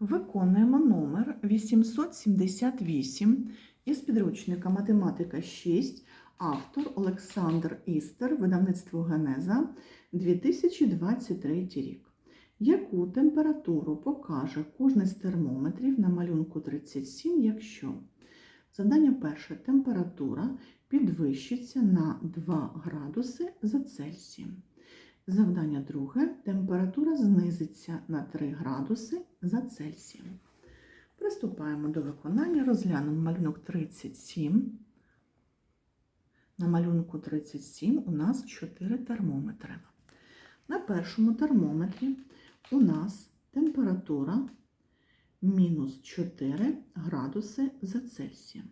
Виконуємо номер 878 із підручника Математика 6, автор Олександр Істер, видавництво Генеза 2023 рік. Яку температуру покаже кожний з термометрів на малюнку 37, якщо завдання перше температура підвищиться на 2 градуси за Цельсієм. Завдання друге. Температура знизиться на 3 градуси за Цельсієм. Приступаємо до виконання. Розглянемо малюнок 37. На малюнку 37 у нас 4 термометри. На першому термометрі у нас температура мінус 4 градуси за Цельсієм.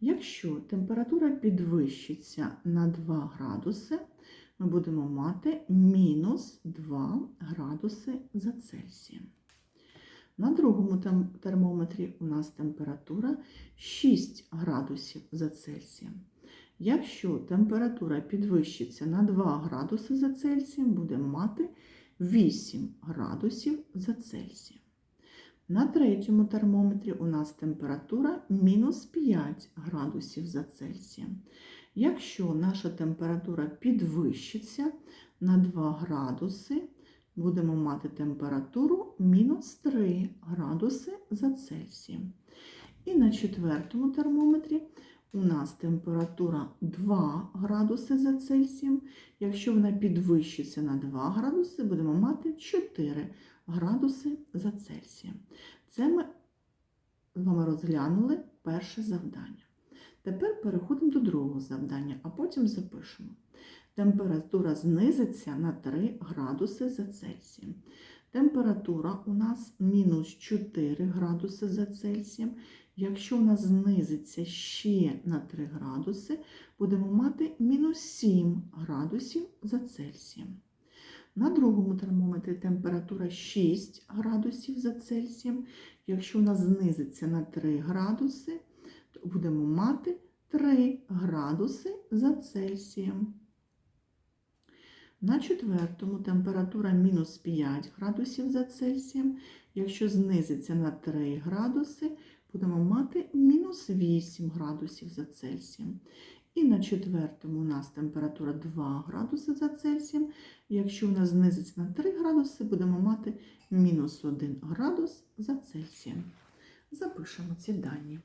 Якщо температура підвищиться на 2 градуси, ми будемо мати мінус 2 градуси за Цельсієм. На другому термометрі у нас температура 6 градусів за Цельсієм. Якщо температура підвищиться на 2 градуси за Цельсієм, будемо мати 8 градусів за Цельсієм. На третьому термометрі у нас температура мінус 5 градусів за Цельсієм. Якщо наша температура підвищиться на 2 градуси, будемо мати температуру мінус 3 градуси за Цельсієм. І на четвертому термометрі у нас температура 2 градуси за Цельсієм. Якщо вона підвищиться на 2 градуси, будемо мати 4 градуси за Цельсієм. Це ми з вами розглянули перше завдання. Тепер переходимо до другого завдання, а потім запишемо. Температура знизиться на 3 градуси за Цельсієм. Температура у нас мінус 4 градуси за Цельсієм. Якщо у нас знизиться ще на 3 градуси, будемо мати мінус 7 градусів за Цельсієм. На другому термометрі температура 6 градусів за Цельсієм. Якщо у нас знизиться на 3 градуси, то будемо мати 3 градуси за Цельсієм. На четвертому температура мінус 5 градусів за Цельсієм. Якщо знизиться на 3 градуси, будемо мати мінус 8 градусів за Цельсієм. І на четвертому у нас температура 2 градуси за Цельсієм. Якщо у нас знизиться на 3 градуси, будемо мати мінус 1 градус за Цельсієм. Запишемо ці дані.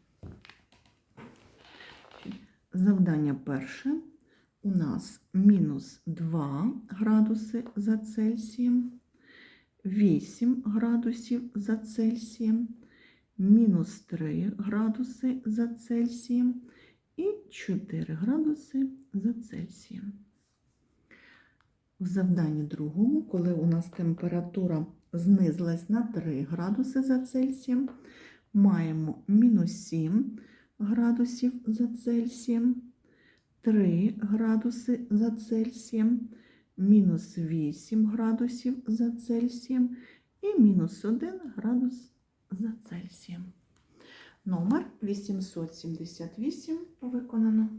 Завдання перше. У нас мінус 2 градуси за Цельсієм, 8 градусів за Цельсієм, мінус 3 градуси за Цельсієм і 4 градуси за Цельсієм. В завданні другому, коли у нас температура знизилась на 3 градуси за Цельсієм, маємо мінус 7 градусів за Цельсієм, 3 градуси за Цельсієм, мінус 8 градусів за Цельсієм і мінус 1 градус за Цельсієм. Номер 878 виконано.